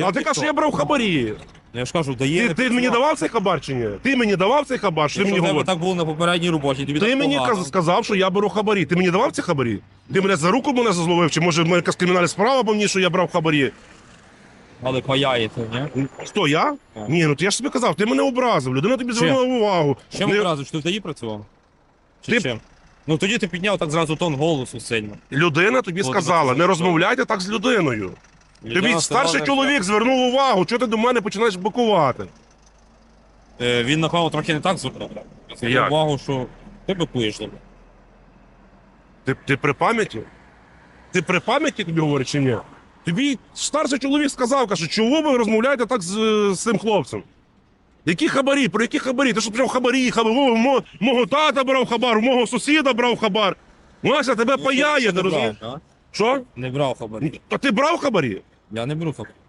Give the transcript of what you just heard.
Ну, а ти кажеш, що я брав хабарі. Ну, Я ж кажу, дає. Ти, ти мені давав цей хабар чи ні? Ти мені давав цей хабар, що ти мені говориш? так було на попередній роботі, тобі Ти так мені погано. каз- сказав, що я беру хабарі. Ти мені давав ці хабарі? Ти мене за руку мене зазловив, чи може в мене якась кримінальна справа по мені, що я брав хабарі? Але паяєте, ні? Хто я? Так. Ні, ну то я ж тобі казав, ти мене образив, людина тобі звернула увагу. Чим Не- одразу, що ти в ДАІ працював? Чи Ти- чим? Ну тоді ти підняв так зразу тон голосу сильно. Людина тобі От, сказала, не розмовляйте так з людиною. Тобі старший чоловік звернув увагу, чого ти до мене починаєш бикувати? що, е, Він напевно трохи не так. Звернув Як? увагу, що ти бикуєш до мене. Ти, ти при пам'яті? Ти при пам'яті тобі говорить чи ні? Тобі старший чоловік сказав, каже, чого ви розмовляєте так з, з цим хлопцем? Які хабарі? Про які хабарі? Ти що почав хабарі, хабарі? О, мо, мого тата брав хабар, мого сусіда брав хабар. Вася тебе паяє, Ти розумієш? а? Що? Не брав хабарі. А ти брав хабарі? Я не беру хабарі.